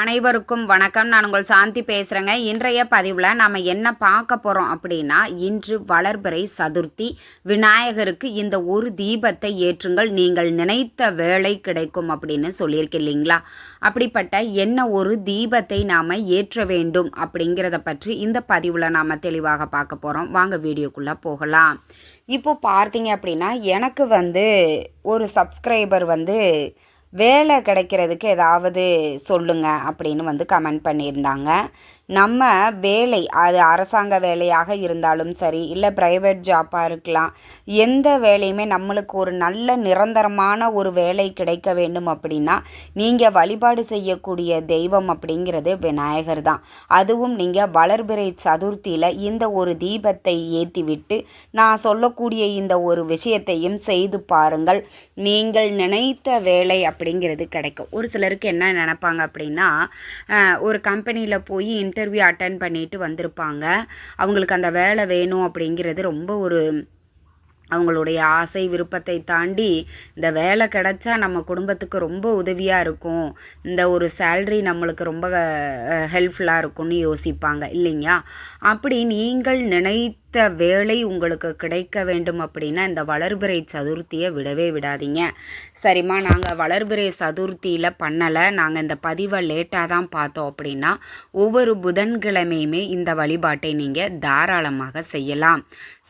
அனைவருக்கும் வணக்கம். நான் உங்கள் சாந்தி பேசுகிறேங்க இன்றைய பதிவில் நாம் என்ன பார்க்க போகிறோம் அப்படின்னா இன்று வளர்பிறை சதுர்த்தி. விநாயகருக்கு இந்த ஒரு தீபத்தை ஏற்றுங்கள். நீங்கள் நினைத்த வேலை கிடைக்கும் அப்படின்னு சொல்லியிருக்கு இல்லைங்களா? அப்படிப்பட்ட என்ன ஒரு தீபத்தை நாம் ஏற்ற வேண்டும் அப்படிங்கிறத பற்றி இந்த பதிவில் நாம் தெளிவாக பார்க்க போகிறோம் வாங்க வீடியோக்குள்ளே போகலாம். இப்போ பார்த்தீங்க அப்படின்னா எனக்கு வந்து ஒரு சப்ஸ்கிரைபர் வந்து வேலை கிடைக்கிறதுக்கு ஏதாவது சொல்லுங்கள் அப்படின்னு வந்து கமெண்ட் பண்ணியிருந்தாங்க. நம்ம வேலை அது அரசாங்க வேலையாக இருந்தாலும் சரி இல்லை ப்ரைவேட் ஜாப்பாக இருக்கலாம் எந்த வேலையுமே நம்மளுக்கு ஒரு நல்ல நிரந்தரமான ஒரு வேலை கிடைக்க வேண்டும் அப்படின்னா நீங்கள் வழிபாடு செய்யக்கூடிய தெய்வம் அப்படிங்கிறது விநாயகர் தான். அதுவும் நீங்கள் வளர்பிறை சதுர்த்தியில் இந்த ஒரு தீபத்தை ஏற்றி விட்டு நான் சொல்லக்கூடிய இந்த ஒரு விஷயத்தையும் செய்து பாருங்கள். நீங்கள் நினைத்த வேலை அப்படிங்கிறது கிடைக்கும். ஒரு சிலருக்கு என்ன நினப்பாங்க அப்படின்னா ஒரு கம்பெனியில் போய் இன்டர்வியூ அட்டன் பண்ணிட்டு வந்திருப்பாங்க. அவங்களுக்கு அந்த வேலை வேணும் அப்படிங்கிறது ரொம்ப ஒரு அவங்களுடைய ஆசை விருப்பத்தை தாண்டி இந்த வேலை கிடச்சா நம்ம குடும்பத்துக்கு ரொம்ப உதவியாக இருக்கும். இந்த ஒரு சேல்ரி நம்மளுக்கு ரொம்ப ஹெல்ப்ஃபுல்லாக இருக்கும்னு யோசிப்பாங்க. இல்லைங்களா? அப்படி நீங்கள் நினைத்த வேலை உங்களுக்கு கிடைக்க வேண்டும் அப்படின்னா இந்த வளர்பிறை சதுர்த்தியை விடவே விடாதீங்க. சரிம்மா நாங்கள் வளர்பிறை சதுர்த்தியில் பண்ணலை. நாங்கள் இந்த பதிவை லேட்டாக தான் பார்த்தோம் அப்படின்னா ஒவ்வொரு புதன்கிழமையுமே இந்த வழிபாட்டை நீங்கள் தாராளமாக செய்யலாம்.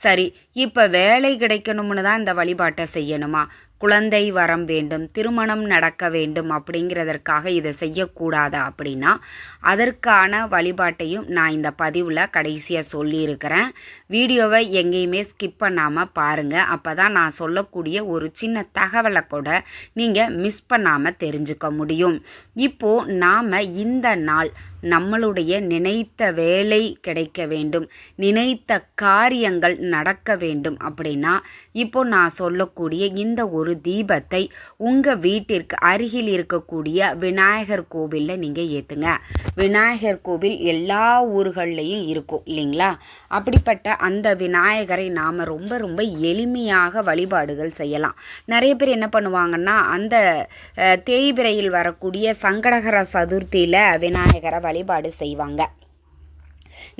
சரி இப்போ வேலை கிடைக்கணும்னு தான் இந்த வழிபாட்டை செய்யணுமா? குழந்தை வரம் வேண்டும் திருமணம் நடக்க வேண்டும் அப்படிங்கிறதற்காக இதை செய்யக்கூடாதா அப்படின்னா அதற்கான வழிபாட்டையும் நான் இந்த பதிவில் கடைசியாக சொல்லியிருக்கிறேன். வீடியோவை எங்கேயுமே ஸ்கிப் பண்ணாமல் பாருங்கள் அப்போ தான் நான் சொல்லக்கூடிய ஒரு சின்ன தகவலை கூட நீங்கள் மிஸ் பண்ணாமல் தெரிஞ்சுக்க முடியும். இப்போது நாம் இந்த நாள் நம்மளுடைய நினைத்த வேலை கிடைக்க வேண்டும். நினைத்த காரியங்கள் நடக்க வேண்டும் அப்படின்னா இப்போ நான் சொல்லக்கூடிய இந்த ஒரு தீபத்தை உங்கள் வீட்டிற்கு அருகில் இருக்கக்கூடிய விநாயகர் கோவிலில் நீங்கள் ஏற்றுங்க விநாயகர் கோவில் எல்லா ஊர்கள்லேயும் இருக்கும் இல்லைங்களா? அப்படிப்பட்ட அந்த விநாயகரை நாம் ரொம்ப ரொம்ப எளிமையாக வழிபாடுகள் செய்யலாம். நிறைய பேர் என்ன பண்ணுவாங்கன்னா அந்த தேய்பிரையில் வரக்கூடிய சங்கடகர சதுர்த்தியில் விநாயகரை வழிபாடு செய்வாங்க.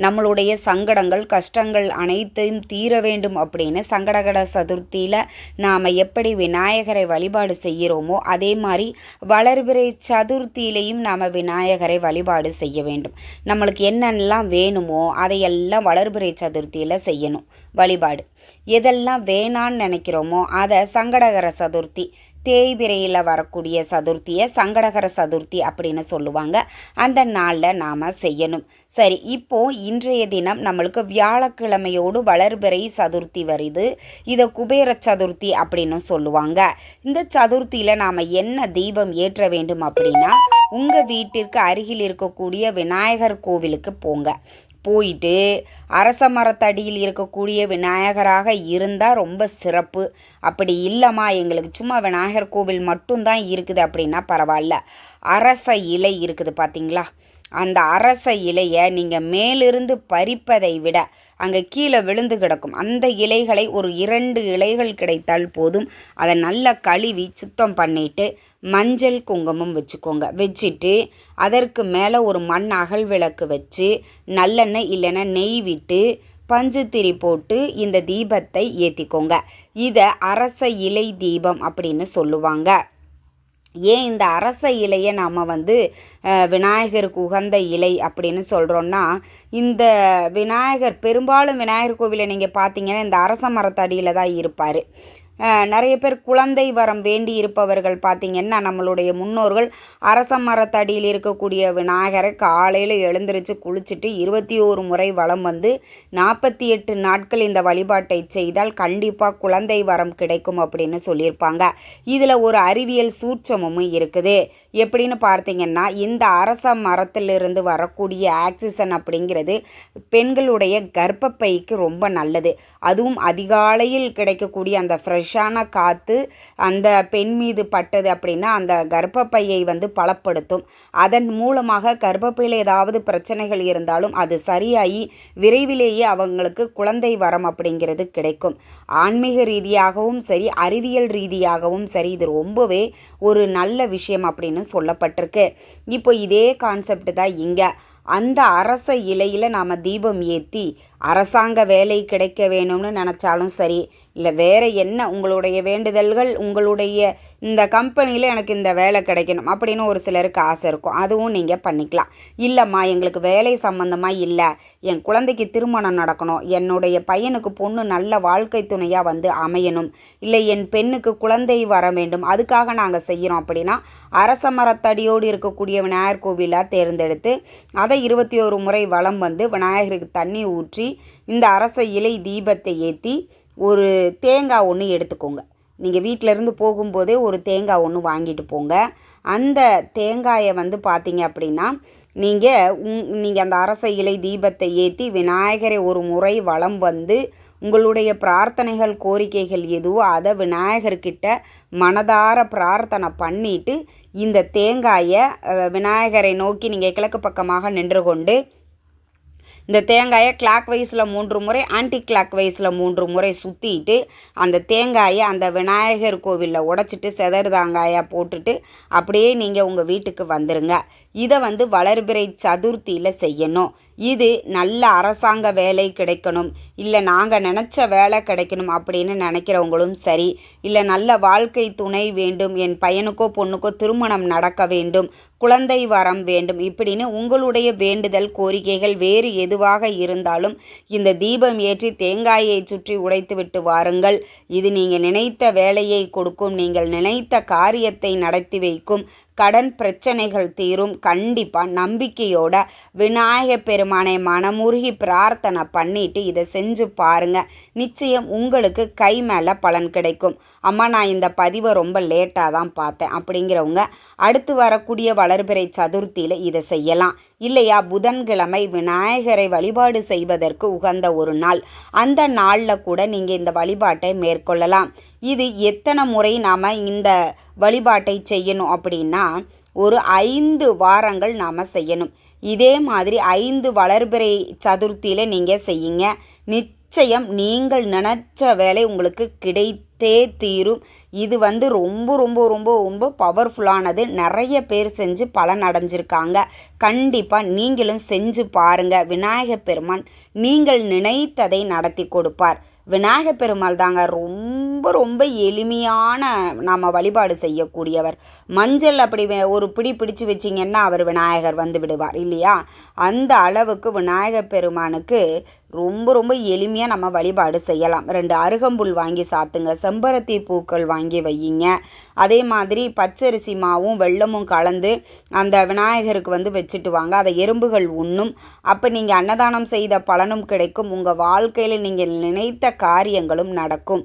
நம்மளுடைய சங்கடங்கள் கஷ்டங்கள் அனைத்தையும் தீர வேண்டும் அப்படின்னு சங்கடகட சதுர்த்தியில் நாம் எப்படி விநாயகரை வழிபாடு செய்கிறோமோ அதே மாதிரி வளர்பிறை சதுர்த்தியிலையும் நாம் விநாயகரை வழிபாடு செய்ய வேண்டும். நம்மளுக்கு என்னென்னலாம் வேணுமோ அதையெல்லாம் வளர்பிறை சதுர்த்தியில் செய்யணும். வழிபாடு. எதெல்லாம் வேணான்னு நினைக்கிறோமோ அதை சங்கடகர சதுர்த்தி தேய்பிரையில் வரக்கூடிய சதுர்த்தியை சங்கடகர சதுர்த்தி அப்படின்னு சொல்லுவாங்க. அந்த நாளில் நாம் செய்யணும். சரி இப்போது இன்றைய தினம் நம்மளுக்கு வியாழக்கிழமையோடு வளர்பிறை சதுர்த்தி வருது. இதை குபேர சதுர்த்தி அப்படின்னு சொல்லுவாங்க. இந்த சதுர்த்தியில் நாம் என்ன தீபம் ஏற்ற வேண்டும் அப்படின்னா உங்கள் வீட்டிற்கு அருகில் இருக்கக்கூடிய விநாயகர் கோவிலுக்கு போங்க. போயிட்டு அரச மரத்தடியில் இருக்கக்கூடிய விநாயகராக இருந்தால் ரொம்ப சிறப்பு. அப்படி இல்லைம்மா எங்களுக்கு சும்மா விநாயகர் கோவில் மட்டும்தான் இருக்குது அப்படின்னா பரவாயில்ல. அரச இலை இருக்குது பார்த்தீங்களா அந்த அரச இலையை நீங்கள் மேலிருந்து பறிப்பதை விட அங்கே கீழே விழுந்து கிடக்கும். அந்த இலைகளை ஒரு இரண்டு இலைகள் கிடைத்தால் போதும். அதை நல்லா கழுவி சுத்தம் பண்ணிவிட்டு மஞ்சள் குங்குமம் வச்சுக்கோங்க. வச்சுட்டு அதற்கு மேலே ஒரு மண் அகல் விளக்கு வச்சு நல்லெண்ணெய் இல்லைன்னா நெய் விட்டு பஞ்சு திரி போட்டு இந்த தீபத்தை ஏற்றிக்கோங்க இதை அரச இலை தீபம் அப்படின்னு சொல்லுவாங்க. ஏன் இந்த அரச இலையை நாம் வந்து விநாயகருக்கு உகந்த இலை அப்படின்னு சொல்கிறோன்னா இந்த விநாயகர் பெரும்பாலும் விநாயகர் கோவிலை நீங்கள் பார்த்தீங்கன்னா இந்த அரச மரத்தடியில் தான் இருப்பார். நிறைய பேர் குழந்தை வரம் வேண்டி இருப்பவர்கள் பார்த்திங்கன்னா நம்மளுடைய முன்னோர்கள் அரச மரத்தடியில் இருக்கக்கூடிய விநாயகரை காலையில் எழுந்திரிச்சு குளிச்சுட்டு இருபத்தி ஓரு முறை வளம் வந்து நாற்பத்தி எட்டு நாட்கள் இந்த வழிபாட்டை செய்தால் கண்டிப்பாக குழந்தை வரம் கிடைக்கும் அப்படின்னு சொல்லியிருப்பாங்க. இதில் ஒரு அறிவியல் சூட்சமும் இருக்குது. எப்படின்னு பார்த்தீங்கன்னா இந்த அரச மரத்திலிருந்து வரக்கூடிய ஆக்சிஜன் அப்படிங்கிறது பெண்களுடைய கர்ப்பப்பைக்கு ரொம்ப நல்லது. அதுவும் அதிகாலையில் கிடைக்கக்கூடிய அந்த ஃப்ரெஷ் ஃப்ரெஷ்ஷான காற்று அந்த பெண் மீது பட்டது அப்படின்னா அந்த கர்ப்பப்பையை வந்து பலப்படுத்தும். அதன் மூலமாக கர்ப்பப்பையில் ஏதாவது பிரச்சனைகள் இருந்தாலும் அது சரியாகி விரைவிலேயே அவங்களுக்கு குழந்தை வரம் அப்படிங்கிறது கிடைக்கும். ஆன்மீக ரீதியாகவும் சரி அறிவியல் ரீதியாகவும் சரி இது ரொம்பவே ஒரு நல்ல விஷயம் அப்படின்னு சொல்லப்பட்டிருக்கு. இப்போ இதே கான்செப்ட் தான் இங்கே. அந்த அரச இலையில் நாம் தீபம் ஏற்றி அரசாங்க வேலை கிடைக்க வேணும்னு நினச்சாலும் சரி இல்லை வேறு என்ன உங்களுடைய வேண்டுதல்கள் உங்களுடைய இந்த கம்பெனியில் எனக்கு இந்த வேலை கிடைக்கணும் அப்படின்னு ஒரு சிலருக்கு ஆசை இருக்கும். அதுவும் நீங்கள் பண்ணிக்கலாம். இல்லைம்மா எங்களுக்கு வேலை சம்மந்தமாக இல்லை. என் குழந்தைக்கு திருமணம் நடக்கணும். என்னுடைய பையனுக்கு பொண்ணு நல்ல வாழ்க்கை துணையாக வந்து அமையணும். இல்லை என் பெண்ணுக்கு குழந்தை வர வேண்டும். அதுக்காக நாங்கள் செய்கிறோம் அப்படின்னா அரச மரத்தடியோடு இருக்கக்கூடிய விநாயகர் கோவிலாக தேர்ந்தெடுத்து அதை இருபத்தி ஒரு முறை வளம் வந்து விநாயகருக்கு தண்ணி ஊற்றி இந்த அரச இலை தீபத்தை ஏற்றி ஒரு தேங்காய் ஒன்று எடுத்துக்கோங்க. நீங்கள் வீட்டிலேருந்து போகும்போதே ஒரு தேங்காய் ஒன்று வாங்கிட்டு போங்க. அந்த தேங்காயை வந்து பார்த்தீங்க அப்படின்னா நீங்கள் உங் நீங்கள் அந்த அரச இலை தீபத்தை ஏற்றி விநாயகரை ஒரு முறை வளம் வந்து உங்களுடைய பிரார்த்தனைகள் கோரிக்கைகள் எதுவோ அதை விநாயகர்கிட்ட மனதார பிரார்த்தனை பண்ணிவிட்டு இந்த தேங்காயை விநாயகரை நோக்கி நீங்கள் கிழக்கு பக்கமாக நின்று கொண்டு இந்த தேங்காயை கிளாக் வைஸில் மூன்று முறை ஆன்டி கிளாக் வைஸில் மூன்று முறை சுற்றிட்டு அந்த தேங்காயை அந்த விநாயகர் கோவிலில் உடச்சிட்டு செதறு தாங்காயாக போட்டுட்டு அப்படியே நீங்கள் உங்கள் வீட்டுக்கு வந்துடுங்க இதை வந்து வளர்பிறை சதுர்த்தியில் செய்யணும். இது நல்ல அரசாங்க வேலை கிடைக்கணும். இல்லை நாங்கள் நினச்ச வேலை கிடைக்கணும் அப்படின்னு நினைக்கிறவங்களும் சரி இல்லை நல்ல வாழ்க்கை துணை வேண்டும் என் பையனுக்கோ பொண்ணுக்கோ திருமணம் நடக்க வேண்டும் குழந்தை வரம் வேண்டும் இப்படின்னு உங்களுடைய வேண்டுதல் கோரிக்கைகள் வேறு எதுவாக இருந்தாலும் இந்த தீபம் ஏற்றி தேங்காயை சுற்றி உடைத்து விட்டு வாருங்கள். இது நீங்கள் நினைத்த வேலையை கொடுக்கும் நீங்கள் நினைத்த காரியத்தை நடத்தி வைக்கும். கடன் பிரச்சனைகள் தீரும். கண்டிப்பாக நம்பிக்கையோட விநாயக பெருமானை மனமுருகி பிரார்த்தனை பண்ணிட்டு இதை செஞ்சு பாருங்க. நிச்சயம் உங்களுக்கு கை மேலே பலன் கிடைக்கும். அம்மா நான் இந்த பதிவை ரொம்ப லேட்டாக தான் பார்த்தேன் அப்படிங்கிறவங்க அடுத்து வரக்கூடிய வளர்பிறை சதுர்த்தியில் இதை செய்யலாம். இல்லையா? புதன்கிழமை விநாயகரை வழிபாடு செய்வதற்கு உகந்த ஒரு நாள். அந்த நாளில் கூட நீங்கள் இந்த வழிபாட்டை மேற்கொள்ளலாம். இது எத்தனை முறை நாம் இந்த வழிபாட்டை செய்யணும் அப்படின்னா ஒரு ஐந்து வாரங்கள் நாம் செய்யணும். இதே மாதிரி ஐந்து வளர்பிறை சதுர்த்தியில் நீங்கள் செய்யுங்க. நிச்சயம் நீங்கள் நினச்ச வேலை உங்களுக்கு கிடைத்தே தீரும். இது வந்து ரொம்ப ரொம்ப ரொம்ப ரொம்ப பவர்ஃபுல்லானது நிறைய பேர் செஞ்சு பலன் அடைஞ்சிருக்காங்க. கண்டிப்பாக நீங்களும் செஞ்சு பாருங்கள் விநாயகப் பெருமான் நீங்கள் நினைத்ததை நடத்தி கொடுப்பார். விநாயகப் பெருமாள் தாங்க ரொம்ப ரொம்ப எளிமையான நாம் வழிபாடு செய்யக்கூடியவர். மஞ்சள் அப்படி ஒரு பிடி பிடிச்சு வச்சிங்கன்னா அவர் விநாயகர் வந்து விடுவார் இல்லையா? அந்த அளவுக்கு விநாயகர் பெருமானுக்கு ரொம்ப ரொம்ப எளிமையாக நம்ம வழிபாடு செய்யலாம். ரெண்டு அருகம்புல் வாங்கி சாத்துங்க செம்பருத்தி பூக்கள் வாங்கி வையுங்க. அதே மாதிரி பச்சரிசி மாவும் வெள்ளமும் கலந்து அந்த விநாயகருக்கு வந்து வச்சுட்டு வாங்க. அதை எறும்புகள் உண்ணும். அப்போ நீங்கள் அன்னதானம் செய்த பலனும் கிடைக்கும். உங்கள் வாழ்க்கையில் நீங்கள் நினைத்த காரியங்களும் நடக்கும்.